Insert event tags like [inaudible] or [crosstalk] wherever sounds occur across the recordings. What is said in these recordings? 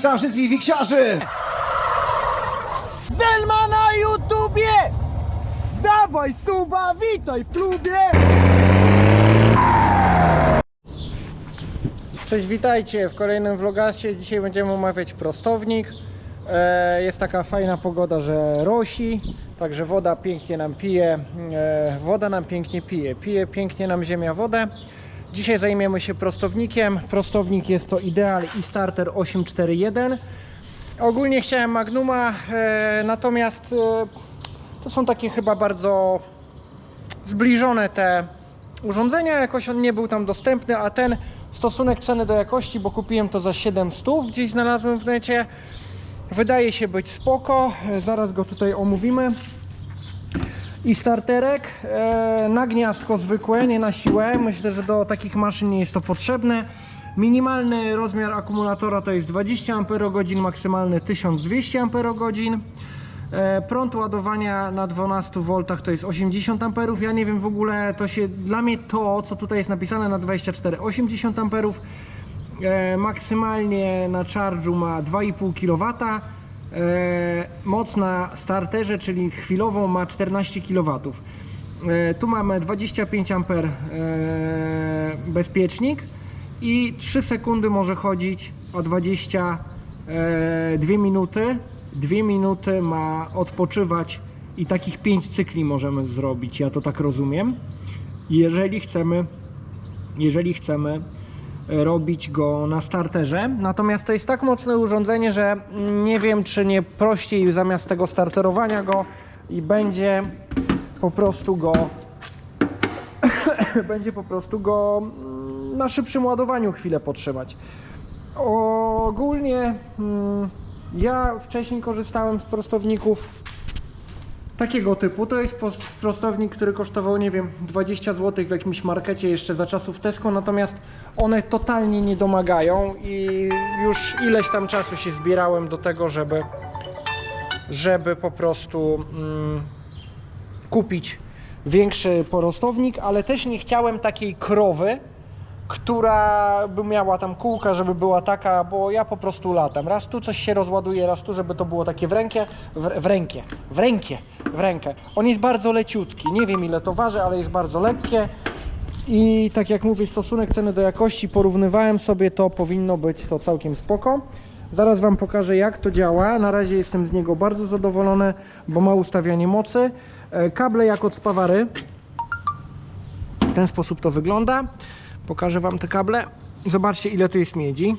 witam wszystkich wiksiarzy! Delma na YouTubie! Dawaj suba, witaj w klubie! Cześć, witajcie w kolejnym vlogasie. Dzisiaj będziemy omawiać prostownik. E, jest taka fajna pogoda, że rosi, także woda pięknie nam pije. E, woda nam pięknie pije. Pije pięknie nam ziemia wodę. Dzisiaj zajmiemy się prostownikiem. Prostownik jest to Ideal i Starter 841. Ogólnie chciałem Magnuma, e, natomiast e, to są takie chyba bardzo zbliżone te urządzenia, jakoś on nie był tam dostępny, a ten stosunek ceny do jakości, bo kupiłem to za 700, gdzieś znalazłem w necie, wydaje się być spoko, E, zaraz go tutaj omówimy. I starterek e, na gniazdko zwykłe, nie na siłę. Myślę, że do takich maszyn nie jest to potrzebne. Minimalny rozmiar akumulatora to jest 20 Ah, maksymalny 1200 Ah. E, prąd ładowania na 12 V to jest 80 A. Ja nie wiem w ogóle, to się dla mnie to, co tutaj jest napisane na 24, 80 A. Maksymalnie na charge'u ma 2,5 kW. E, moc na starterze, czyli chwilową ma 14 kW. E, tu mamy 25 A e, bezpiecznik i 3 sekundy może chodzić o 22 minuty. 2 minuty ma odpoczywać i takich 5 cykli możemy zrobić. Ja to tak rozumiem. Jeżeli chcemy jeżeli chcemy robić go na starterze. Natomiast to jest tak mocne urządzenie, że nie wiem, czy nie prościej zamiast tego starterowania go i będzie po prostu go [coughs] będzie po prostu go mm, na szybszym ładowaniu chwilę potrzymać. Ogólnie mm, ja wcześniej korzystałem z prostowników takiego typu. To jest prostownik, który kosztował, nie wiem, 20 zł w jakimś markecie jeszcze za czasów Tesco, natomiast one totalnie nie domagają i już ileś tam czasu się zbierałem do tego, żeby, żeby po prostu mm, kupić większy porostownik, ale też nie chciałem takiej krowy, która by miała tam kółka, żeby była taka, bo ja po prostu latam. Raz tu coś się rozładuje, raz tu, żeby to było takie w rękę, w, w rękę, w rękę, w rękę. On jest bardzo leciutki, nie wiem ile to waży, ale jest bardzo lekkie. I tak jak mówię, stosunek ceny do jakości, porównywałem sobie, to powinno być to całkiem spoko. Zaraz Wam pokażę jak to działa. Na razie jestem z niego bardzo zadowolony, bo ma ustawianie mocy. E, Kable jak od spawary. W ten sposób to wygląda. Pokażę Wam te kable. Zobaczcie ile tu jest miedzi.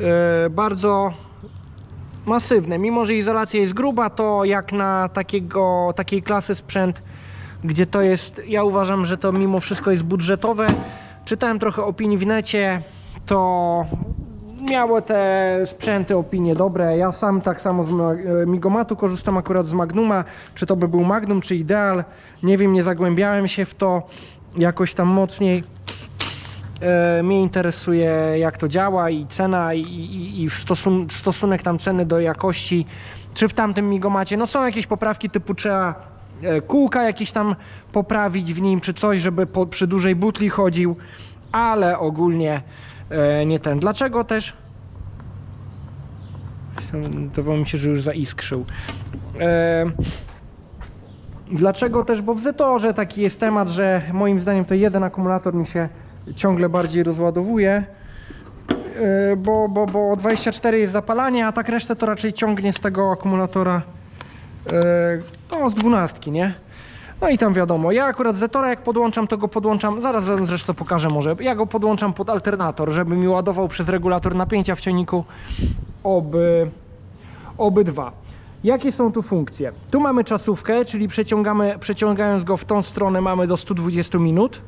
E, bardzo masywne. Mimo, że izolacja jest gruba, to jak na takiego, takiej klasy sprzęt, gdzie to jest, ja uważam, że to mimo wszystko jest budżetowe. Czytałem trochę opinii w necie, to miało te sprzęty opinie dobre. Ja sam tak samo z e, Migomatu korzystam akurat z Magnuma. Czy to by był Magnum, czy Ideal? Nie wiem, nie zagłębiałem się w to jakoś tam mocniej. E, mnie interesuje jak to działa i cena i, i, i stosun stosunek tam ceny do jakości. Czy w tamtym Migomacie, no są jakieś poprawki typu trzeba e, kółka jakieś tam poprawić w nim, czy coś, żeby po, przy dużej butli chodził, ale ogólnie e, nie ten. Dlaczego też? Wydawało mi się, że już zaiskrzył. E, Dlaczego też? Bo w Zetorze taki jest temat, że moim zdaniem to jeden akumulator mi się ciągle bardziej rozładowuje. Yy, Bo, bo, bo 24 jest zapalanie, a tak resztę to raczej ciągnie z tego akumulatora yy, no, z 12, nie? No i tam wiadomo, ja akurat Zetora jak podłączam, to go podłączam, zaraz wam zresztą pokażę może, ja go podłączam pod alternator, żeby mi ładował przez regulator napięcia w ciągniku oby, obydwa. Jakie są tu funkcje? Tu mamy czasówkę, czyli przeciągamy, przeciągając go w tą stronę mamy do 120 minut.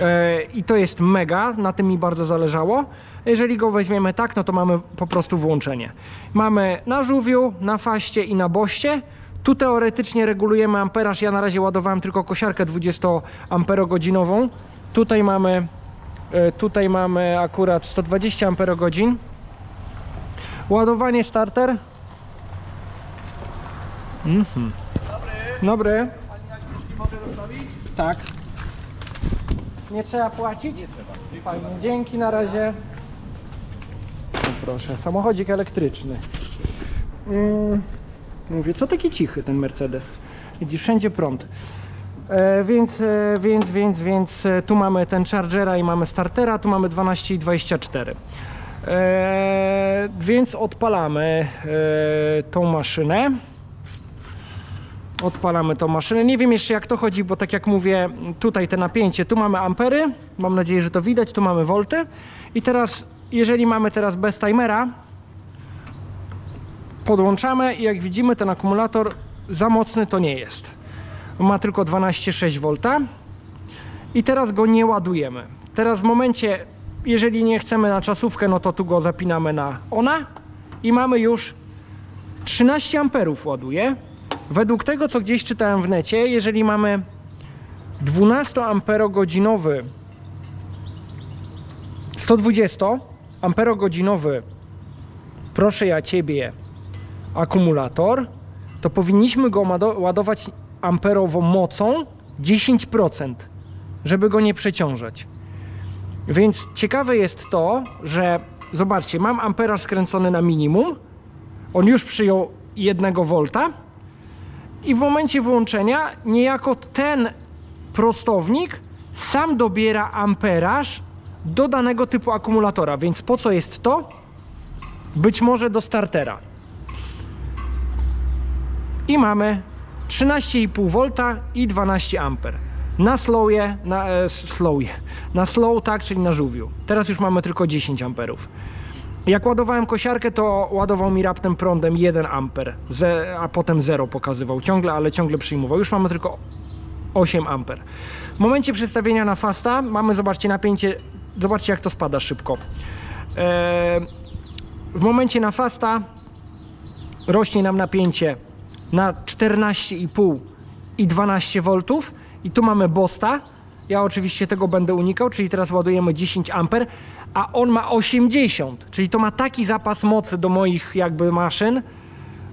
E, I to jest mega, na tym mi bardzo zależało. Jeżeli go weźmiemy tak, no to mamy po prostu włączenie. Mamy na żółwiu, na faście i na boście. Tu teoretycznie regulujemy amperaż. Ja na razie ładowałem tylko kosiarkę 20 amperogodzinową. Tutaj mamy, e, tutaj mamy akurat 120 amperogodzin. Ładowanie starter. Mhm. Dobry. Mogę zostawić? Tak. Nie trzeba płacić? Nie trzeba. Fajnie, dzięki na razie. proszę, samochodzik elektryczny. Mm, mówię, co taki cichy ten Mercedes? Widzi, wszędzie prąd. E, więc, e, więc, więc, więc e, tu mamy ten Chargera i mamy startera, tu mamy 12 i 24. E, więc odpalamy e, tą maszynę. Odpalamy tą maszynę. Nie wiem jeszcze jak to chodzi, bo tak jak mówię, tutaj te napięcie, tu mamy ampery, mam nadzieję, że to widać, tu mamy volty. I teraz, jeżeli mamy teraz bez timera, podłączamy i jak widzimy ten akumulator za mocny to nie jest. Ma tylko 12,6 V i teraz go nie ładujemy. Teraz w momencie, jeżeli nie chcemy na czasówkę, no to tu go zapinamy na ona i mamy już 13 amperów ładuje. Według tego, co gdzieś czytałem w necie, jeżeli mamy 12 amperogodzinowy 120 amperogodzinowy proszę ja ciebie akumulator, to powinniśmy go ładować amperową mocą 10%, żeby go nie przeciążać. Więc ciekawe jest to, że zobaczcie, mam amperaż skręcony na minimum, on już przyjął 1 volta i w momencie wyłączenia niejako ten prostownik sam dobiera amperaż do danego typu akumulatora. Więc po co jest to? Być może do startera. I mamy 13,5 V i 12 A. Na slowie, na e, slowie, na slow tak, czyli na żółwiu. Teraz już mamy tylko 10 amperów. Jak ładowałem kosiarkę, to ładował mi raptem prądem 1 amper, a potem 0 pokazywał ciągle, ale ciągle przyjmował. Już mamy tylko 8 amper. W momencie przestawienia na fasta mamy, zobaczcie, napięcie, zobaczcie jak to spada szybko. Eee, w momencie na fasta rośnie nam napięcie na 14,5 i 12 V i tu mamy Bosta. Ja oczywiście tego będę unikał, czyli teraz ładujemy 10 A, a on ma 80, czyli to ma taki zapas mocy do moich jakby maszyn,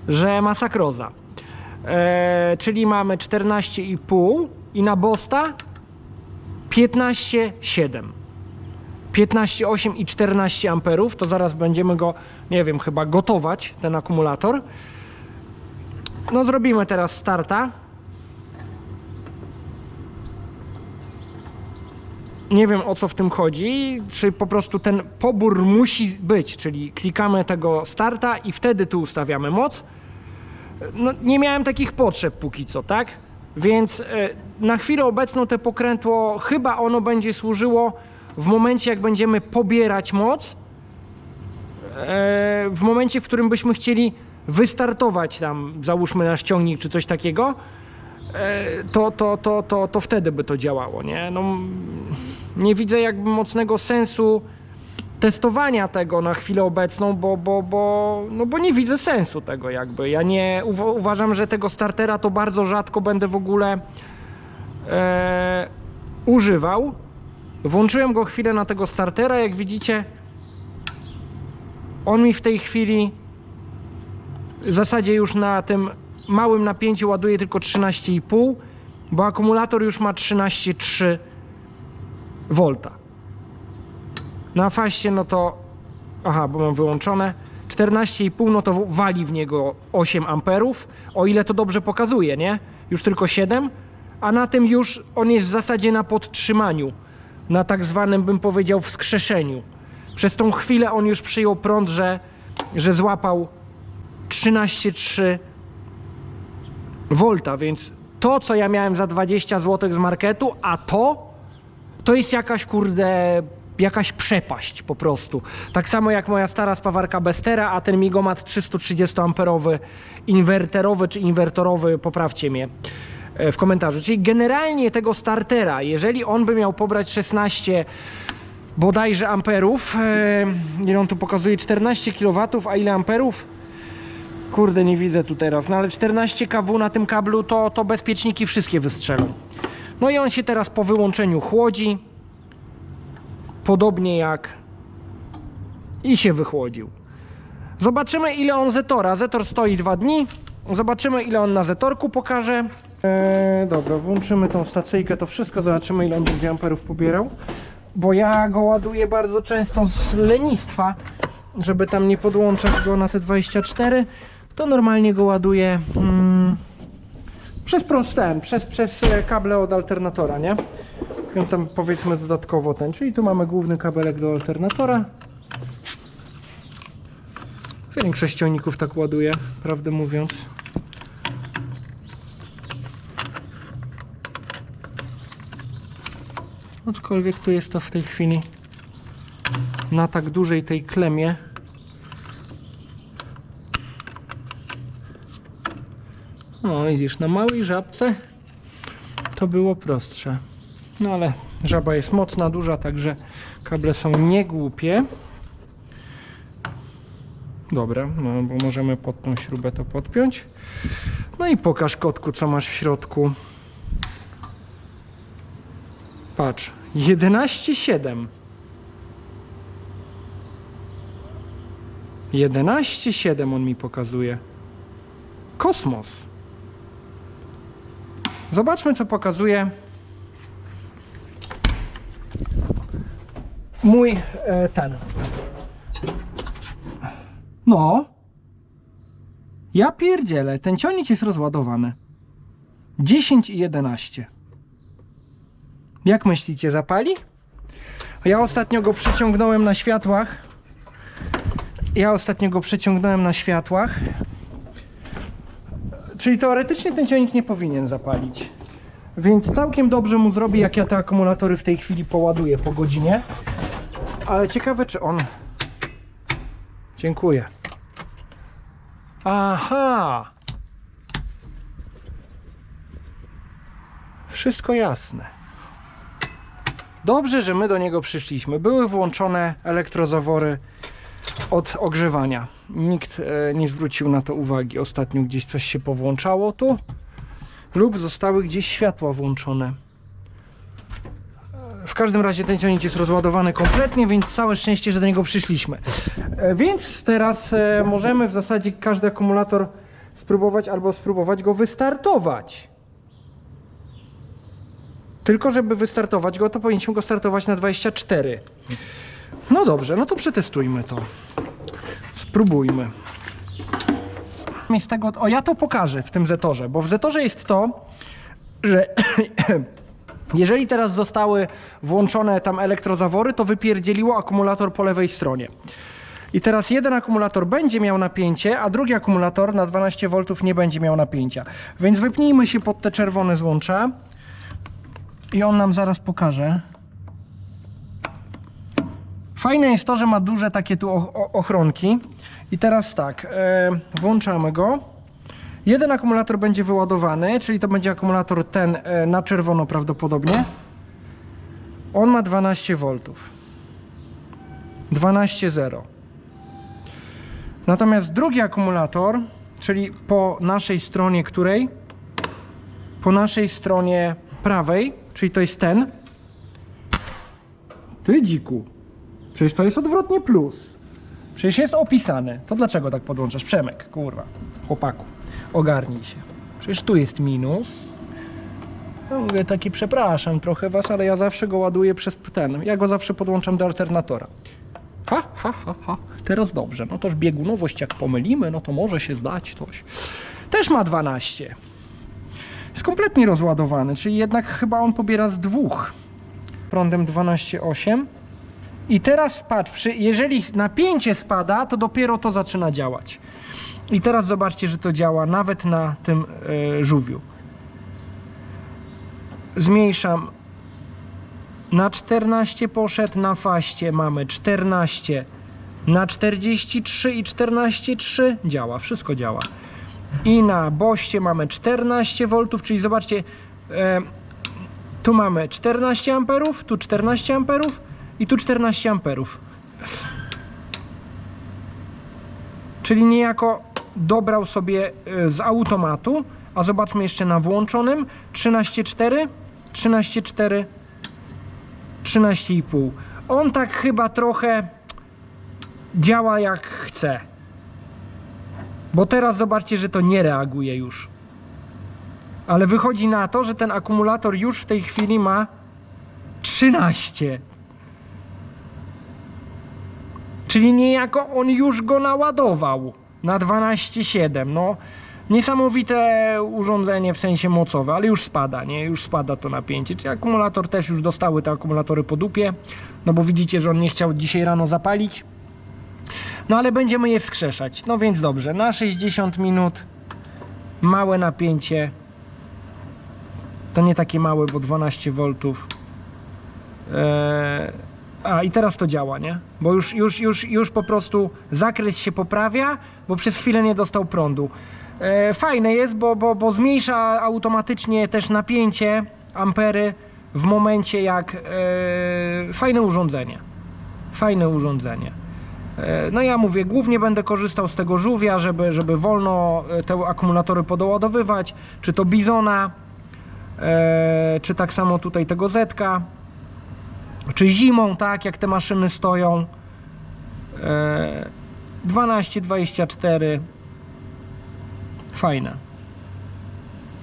że masakroza. Eee, czyli mamy 14,5 i na Bosta 15,7. 15,8 i 14 amperów, to zaraz będziemy go, nie wiem, chyba gotować, ten akumulator. No zrobimy teraz starta. Nie wiem o co w tym chodzi, czy po prostu ten pobór musi być, czyli klikamy tego starta i wtedy tu ustawiamy moc. No, nie miałem takich potrzeb póki co, tak? Więc e, na chwilę obecną te pokrętło, chyba ono będzie służyło w momencie, jak będziemy pobierać moc, e, w momencie, w którym byśmy chcieli wystartować tam, załóżmy nasz ciągnik czy coś takiego, to, to, to, to, to wtedy by to działało, nie? No, nie widzę jakby mocnego sensu testowania tego na chwilę obecną, bo, bo, bo, no bo nie widzę sensu tego jakby. Ja nie uwa- uważam, że tego startera to bardzo rzadko będę w ogóle e, używał. Włączyłem go chwilę na tego startera, jak widzicie on mi w tej chwili w zasadzie już na tym małym napięciu ładuje tylko 13,5, bo akumulator już ma 13,3 V. Na faście no to aha, bo mam wyłączone 14,5 no to wali w niego 8 amperów, o ile to dobrze pokazuje, nie? Już tylko 7, a na tym już on jest w zasadzie na podtrzymaniu, na tak zwanym bym powiedział wskrzeszeniu. Przez tą chwilę on już przyjął prąd, że, że złapał 13,3 volta, więc to, co ja miałem za 20 zł z marketu, a to, to jest jakaś kurde, jakaś przepaść po prostu. Tak samo jak moja stara spawarka Bestera, a ten Migomat 330 amperowy, inwerterowy czy inwertorowy, poprawcie mnie e, w komentarzu. Czyli generalnie tego startera, jeżeli on by miał pobrać 16 bodajże amperów, e, ile on tu pokazuje, 14 kW, a ile amperów? Kurde, nie widzę tu teraz, no ale 14 kW na tym kablu to, to bezpieczniki wszystkie wystrzelą. No i on się teraz po wyłączeniu chłodzi, podobnie jak i się wychłodził. Zobaczymy ile on Zetora. Zetor stoi dwa dni. Zobaczymy ile on na Zetorku pokaże. Eee, dobra, włączymy tą stacyjkę, to wszystko, zobaczymy ile on będzie amperów pobierał. Bo ja go ładuję bardzo często z lenistwa żeby tam nie podłączać go na te 24, to normalnie go ładuję mm, przez prostem, przez, przez e, kable od alternatora, nie? I tam powiedzmy dodatkowo ten, czyli tu mamy główny kabelek do alternatora. Większość ciągników tak ładuje, prawdę mówiąc. Aczkolwiek tu jest to w tej chwili na tak dużej tej klemie. O, widzisz, na małej żabce to było prostsze. No ale żaba jest mocna, duża, także kable są niegłupie. Dobra, no bo możemy pod tą śrubę to podpiąć. No i pokaż kotku, co masz w środku. Patrz, 11,7. 11,7 on mi pokazuje. Kosmos. Zobaczmy, co pokazuje mój e, ten. No. Ja pierdzielę, ten ciągnik jest rozładowany. 10 i 11. Jak myślicie, zapali? Ja ostatnio go przyciągnąłem na światłach. Ja ostatnio go przyciągnąłem na światłach. Czyli teoretycznie ten ciągnik nie powinien zapalić. Więc całkiem dobrze mu zrobi, jak ja te akumulatory w tej chwili poładuję po godzinie. Ale ciekawe, czy on. Dziękuję. Aha! Wszystko jasne. Dobrze, że my do niego przyszliśmy. Były włączone elektrozawory od ogrzewania. Nikt e, nie zwrócił na to uwagi. Ostatnio gdzieś coś się powłączało tu lub zostały gdzieś światła włączone. E, W każdym razie ten ciągnik jest rozładowany kompletnie, więc całe szczęście, że do niego przyszliśmy. E, Więc teraz możemy w zasadzie każdy akumulator spróbować albo spróbować go wystartować. Tylko żeby wystartować go, to powinniśmy go startować na 24. No dobrze, no to przetestujmy to. Spróbujmy. Z tego, o, ja to pokażę w tym Zetorze, bo w Zetorze jest to, że [coughs] jeżeli teraz zostały włączone tam elektrozawory, to wypierdzieliło akumulator po lewej stronie. I teraz jeden akumulator będzie miał napięcie, a drugi akumulator na 12 V nie będzie miał napięcia. Więc wypnijmy się pod te czerwone złącza i on nam zaraz pokaże. Fajne jest to, że ma duże takie tu ochronki. I teraz tak, e, włączamy go. Jeden akumulator będzie wyładowany, czyli to będzie akumulator ten e, na czerwono prawdopodobnie. On ma 12 V. 12,0. Natomiast drugi akumulator, czyli po naszej stronie której? Po naszej stronie prawej, czyli to jest ten. Ty dziku. Przecież to jest odwrotnie plus. Przecież jest opisane. To dlaczego tak podłączasz? Przemek, kurwa. Chłopaku, ogarnij się. Przecież tu jest minus. Ja mówię taki, przepraszam trochę was, ale ja zawsze go ładuję przez ten. Ja go zawsze podłączam do alternatora. Ha, ha, ha, ha. Teraz dobrze. No toż biegunowość jak pomylimy, no to może się zdać coś. Też ma 12. Jest kompletnie rozładowany, czyli jednak chyba on pobiera z dwóch. Prądem 12,8. I teraz patrz, jeżeli napięcie spada, to dopiero to zaczyna działać. I teraz zobaczcie, że to działa nawet na tym e, żółwiu. Zmniejszam. Na 14 poszedł, na faście mamy 14. Na 43 i 14,3 działa, wszystko działa. I na boście mamy 14 V, czyli zobaczcie, e, tu mamy 14 amperów, tu 14 amperów i tu 14 amperów. Czyli niejako dobrał sobie e, z automatu, a zobaczmy jeszcze na włączonym 13,4, 13,4, 13,5. On tak chyba trochę działa jak chce. Bo teraz zobaczcie, że to nie reaguje już. Ale wychodzi na to, że ten akumulator już w tej chwili ma 13. Czyli niejako on już go naładował na 12,7. No, niesamowite urządzenie w sensie mocowe, ale już spada, nie? Już spada to napięcie. Czyli akumulator też już dostały te akumulatory po dupie, no bo widzicie, że on nie chciał dzisiaj rano zapalić. No ale będziemy je wskrzeszać. No więc dobrze, na 60 minut małe napięcie. To nie takie małe, bo 12 V. Eee, a i teraz to działa, nie? Bo już, już, już, już po prostu zakres się poprawia, bo przez chwilę nie dostał prądu. E, fajne jest, bo, bo, bo zmniejsza automatycznie też napięcie, ampery w momencie jak. E, fajne urządzenie. Fajne urządzenie. E, No ja mówię, głównie będę korzystał z tego żółwia, żeby, żeby wolno e, te akumulatory podoładowywać, czy to Bizona, e, czy tak samo tutaj tego Zetka, czy zimą, tak jak te maszyny stoją. E, 12-24 fajne.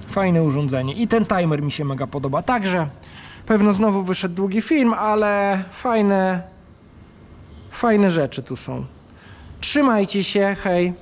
Fajne urządzenie. I ten timer mi się mega podoba. Także pewno znowu wyszedł długi film, ale fajne, fajne rzeczy tu są. Trzymajcie się, hej.